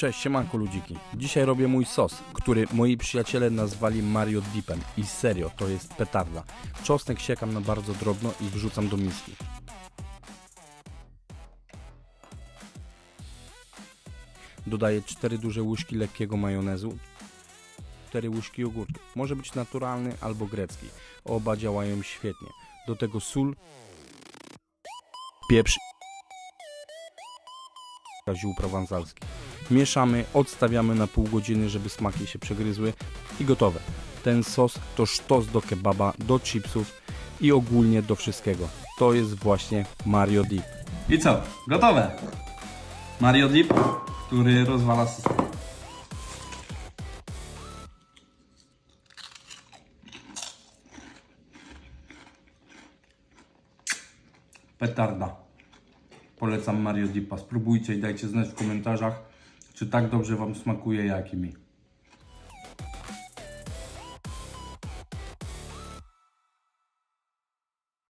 Cześć, siemanko ludziki. Dzisiaj robię mój sos, który moi przyjaciele nazwali Mario Dipem. I serio, to jest petarda. Czosnek siekam na bardzo drobno i wrzucam do miski. Dodaję 4 duże łyżki lekkiego majonezu, 4 łyżki jogurtu. Może być naturalny albo grecki. Oba działają świetnie. Do tego sól, pieprz ziół prowansalski. Mieszamy, odstawiamy na pół godziny, żeby smaki się przegryzły i gotowe. Ten sos to sztos do kebaba, do chipsów i ogólnie do wszystkiego. To jest właśnie Mario Dip. I co? Gotowe! Mario Dip, który rozwala system. Petarda. Polecam Mario Dipa. Spróbujcie i dajcie znać w komentarzach, czy tak dobrze Wam smakuje jak i mi.